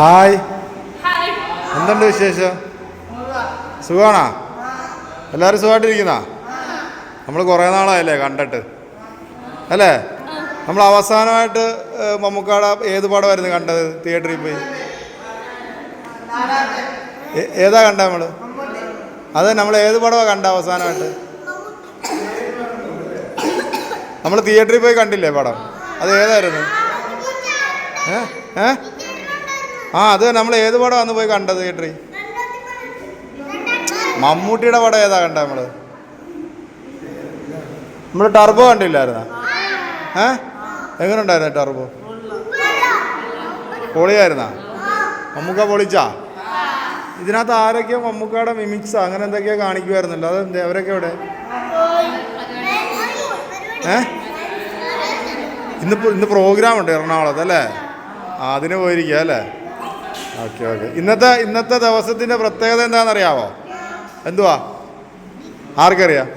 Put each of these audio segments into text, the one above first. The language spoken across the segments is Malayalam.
ഹായ്. എന്തുണ്ട് വിശേഷം? സുഖമാണോ എല്ലാവരും സുഖമായിട്ടിരിക്കുന്ന നമ്മൾ കുറേ നാളായല്ലേ കണ്ടിട്ട്. അല്ലേ? നമ്മൾ അവസാനമായിട്ട് മമ്മൂക്കാട ഏത് പടമായിരുന്നു കണ്ടത് തിയേറ്ററിൽ പോയി? ഏതാ കണ്ട നമ്മൾ അത് നമ്മൾ ഏത് പടമാണ് കണ്ട അവസാനമായിട്ട്? നമ്മൾ തിയേറ്ററിൽ പോയി കണ്ടില്ലേ പടം? അത് ഏതായിരുന്നു? ഏ ഏ? ആ അത് നമ്മൾ ഏത് പടം അന്ന് പോയി കണ്ടത് കേട്ടി മമ്മൂട്ടിയുടെ പടം ഏതാ കണ്ട നമ്മൾ നമ്മൾ ടർബോ കണ്ടില്ലായിരുന്ന? ഏ? എങ്ങനെ ഉണ്ടായിരുന്നു ടർബോ? പൊളിയായിരുന്ന? മമ്മൂക്ക പൊളിച്ചാ? ഇതിനകത്ത് ആരൊക്കെയോ മമ്മൂക്കയുടെ മിമിക്സ് അങ്ങനെ എന്തൊക്കെയോ കാണിക്കുമായിരുന്നല്ലോ അത് അവരൊക്കെ എവിടെ? ഏ? ഇന്ന് ഇന്ന് പ്രോഗ്രാം ഉണ്ട് എറണാകുളത്ത് അല്ലേ? അതിന് പോയിരിക്കുക അല്ലേ? Okay okay. ഇന്നത്തെ ഇന്നത്തെ ദിവസത്തിന്റെ പ്രത്യേകത എന്താണെന്നറിയാവോ? എന്തുവാ? ആർക്കറിയാം?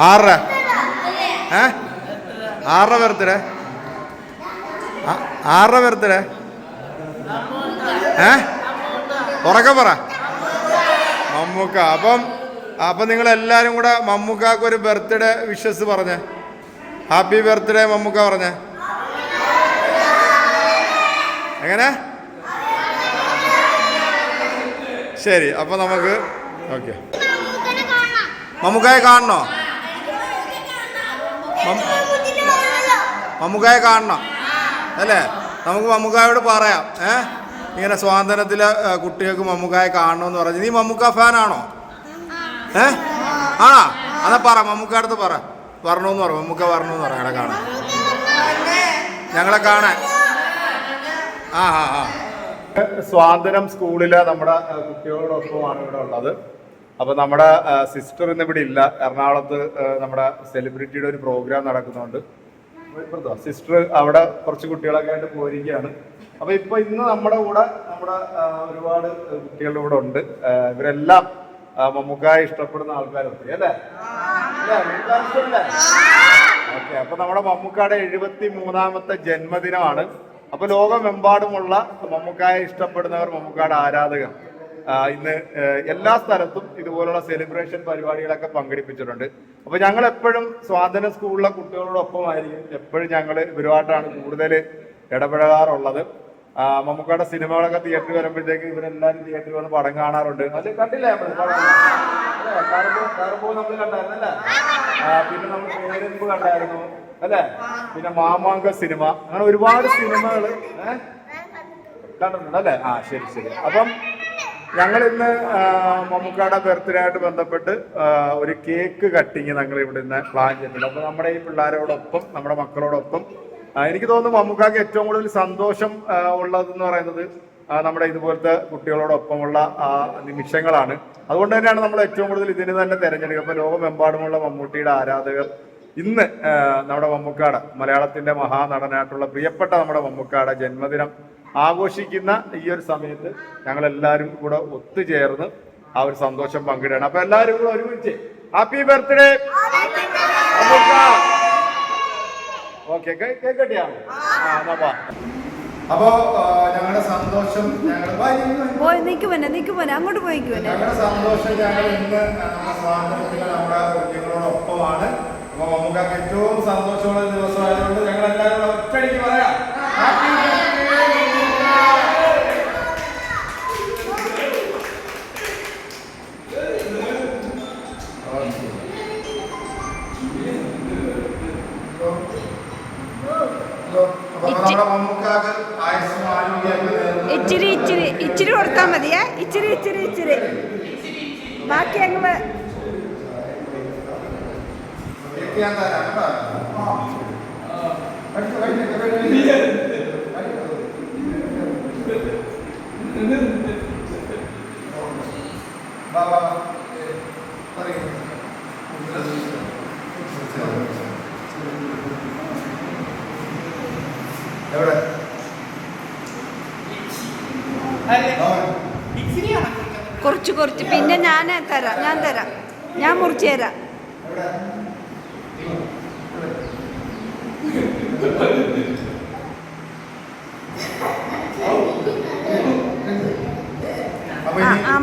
ആറര. ഏ? ആറര ബർത്ത്ഡേ ആറര ബർത്ത്ഡേ ഏ? ഉറക്കം പറ. മമ്മൂക്ക. അപ്പം അപ്പം നിങ്ങൾ എല്ലാവരും കൂടെ മമ്മൂക്കാക്ക് ഒരു ബർത്ത്ഡേ വിഷസ് പറഞ്ഞേ. ഹാപ്പി ബർത്ത്ഡേ മമ്മൂക്ക പറഞ്ഞേ. എങ്ങനെ ശരി അപ്പം നമുക്ക് ഓക്കെ. മമ്മൂക്കായെ കാണണോ? മമ്മൂക്കായ കാണണം അല്ലേ? നമുക്ക് മമ്മൂക്കായോട് പറയാം ഏ? ഇങ്ങനെ സ്വാതന്ത്ര്യത്തിലെ കുട്ടികൾക്ക് മമ്മൂക്കായെ കാണണമെന്ന് പറഞ്ഞു. നീ മമ്മൂക്ക ഫാനാണോ? ഏ? ആണോ എന്നാ പറ മമ്മൂക്ക അടുത്ത് പറ. വരണമെന്ന് പറ മമ്മൂക്ക വരണമെന്ന് പറ കാണാൻ. ഞങ്ങളെ കാണാൻ. സ്വാതന്ത്ര്യം സ്കൂളിലെ നമ്മുടെ കുട്ടികളോടൊപ്പമാണ് ഇവിടെ ഉള്ളത്. അപ്പൊ നമ്മുടെ സിസ്റ്റർ ഇന്ന് ഇവിടെ ഇല്ല. എറണാകുളത്ത് നമ്മുടെ സെലിബ്രിറ്റിയുടെ ഒരു പ്രോഗ്രാം നടക്കുന്നുണ്ട്. സിസ്റ്റർ അവിടെ കുറച്ച് കുട്ടികളൊക്കെ ആയിട്ട് പോയിരിക്കുകയാണ്. അപ്പൊ ഇപ്പൊ ഇന്ന് നമ്മുടെ കൂടെ നമ്മുടെ ഒരുപാട് കുട്ടികളുടെ കൂടെ ഉണ്ട്. ഇവരെല്ലാം ആ, ഇഷ്ടപ്പെടുന്ന ആൾക്കാരൊക്കെ അല്ലേ? മമ്മൂക്കായെ? ഓക്കെ അപ്പൊ നമ്മുടെ മമ്മൂക്കായുടെ എഴുപത്തി മൂന്നാമത്തെ ജന്മദിനമാണ്. അപ്പൊ ലോകമെമ്പാടുമുള്ള മമ്മൂക്കായെ ഇഷ്ടപ്പെടുന്നവർ മമ്മൂക്കായുടെ ആരാധകർ. ഇന്ന് എല്ലാ സ്ഥലത്തും ഇതുപോലുള്ള സെലിബ്രേഷൻ പരിപാടികളൊക്കെ പങ്കെടുപ്പിച്ചിട്ടുണ്ട്. അപ്പൊ ഞങ്ങൾ എപ്പോഴും സ്വാതന്ത്ര്യ സ്കൂളിലെ കുട്ടികളോടൊപ്പമായിരിക്കും എപ്പോഴും ഞങ്ങൾ ഇവരുമായിട്ടാണ് കൂടുതൽ ഇടപെടാറുള്ളത് മമ്മൂക്കാടെ സിനിമകളൊക്കെ തിയേറ്ററിൽ വരുമ്പോഴത്തേക്ക് ഇവരെല്ലാവരും തിയേറ്ററിൽ വന്ന് പടം കാണാറുണ്ട്. അത് കണ്ടില്ലേ നമ്മൾ പിന്നെ നമ്മൾ കണ്ടായിരുന്നു. അല്ലേ? പിന്നെ മാമാങ്ക സിനിമ. അങ്ങനെ ഒരുപാട് സിനിമകൾ കണ്ടിട്ടുണ്ട് അല്ലേ? ആ ശരി ശരി. അപ്പം ഞങ്ങൾ ഇന്ന് മമ്മൂക്കാടെ ബർത്ത്ഡേ ആയിട്ട് ബന്ധപ്പെട്ട് ഒരു കേക്ക് കട്ടിങ് ഞങ്ങൾ ഇവിടെ നിന്ന് പ്ലാൻ ചെയ്തിട്ടുണ്ട് അപ്പൊ നമ്മുടെ ഈ പിള്ളേരോടൊപ്പം നമ്മുടെ മക്കളോടൊപ്പം എനിക്ക് തോന്നുന്നു മമ്മൂക്കാക്ക് ഏറ്റവും കൂടുതൽ സന്തോഷം ഉള്ളതെന്ന് പറയുന്നത് നമ്മുടെ ഇതുപോലത്തെ കുട്ടികളോടൊപ്പമുള്ള നിമിഷങ്ങളാണ്. അതുകൊണ്ട് തന്നെയാണ് നമ്മൾ ഏറ്റവും കൂടുതൽ ഇതിന് തന്നെ തിരഞ്ഞെടുക്കുക. അപ്പൊ ലോകമെമ്പാടുമുള്ള മമ്മൂട്ടിയുടെ ആരാധകർ ഇന്ന് നമ്മുടെ മമ്മൂക്കാട് മലയാളത്തിന്റെ മഹാനടനായിട്ടുള്ള പ്രിയപ്പെട്ട നമ്മുടെ മമ്മൂക്കാട് ജന്മദിനം ആഘോഷിക്കുന്ന ഈ ഒരു സമയത്ത് ഞങ്ങൾ എല്ലാവരും കൂടെ ഒത്തുചേർന്ന് ആ ഒരു സന്തോഷം പങ്കിടുകയാണ് അപ്പൊ എല്ലാവരും കൂടെ ഒരുമിച്ച് ഹാപ്പി ബർത്ത്ഡേ! ഓക്കെ കേക്കട്ടിയാണ് അപ്പോ ഞങ്ങളുടെ സന്തോഷം ഞങ്ങൾ നിൽക്കുമന്നെ നിൽക്കുമന്നെ അങ്ങോട്ട് പോയിക്കുമന്നെ ഞങ്ങളുടെ സന്തോഷം ഞങ്ങൾ ഇന്ന് നമ്മുടെ കുഞ്ഞുങ്ങളോടൊപ്പമാണ്. അപ്പൊ നമുക്ക് ഏറ്റവും സന്തോഷമുള്ള ദിവസമായതുകൊണ്ട് ഞങ്ങൾ എല്ലാവരും ഒറ്റയടിക്ക് പറയാം. മമ്മൂക്കാക്ക്. ഇച്ചിരി ഇച്ചിരി ഇച്ചിരി കൊടുത്താൽ മതിയേ. ഇച്ചിരി ഇച്ചിരി ഇച്ചിരി. ബാക്കി അങ്ങ് എവിടെ കുറച്ച് കുറച്ച്. പിന്നെ ഞാൻ തരാം ഞാൻ തരാം. ഞാൻ മുറിച്ചു തരാം എവിടെ വയലിൻ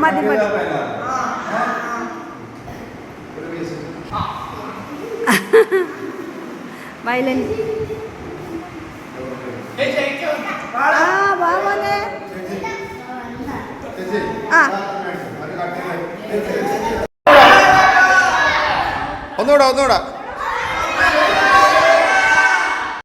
പഠി വയലിൻ. ആ വാ ആ. ഒന്നുകൂടെ ഒന്നുകൂടെ.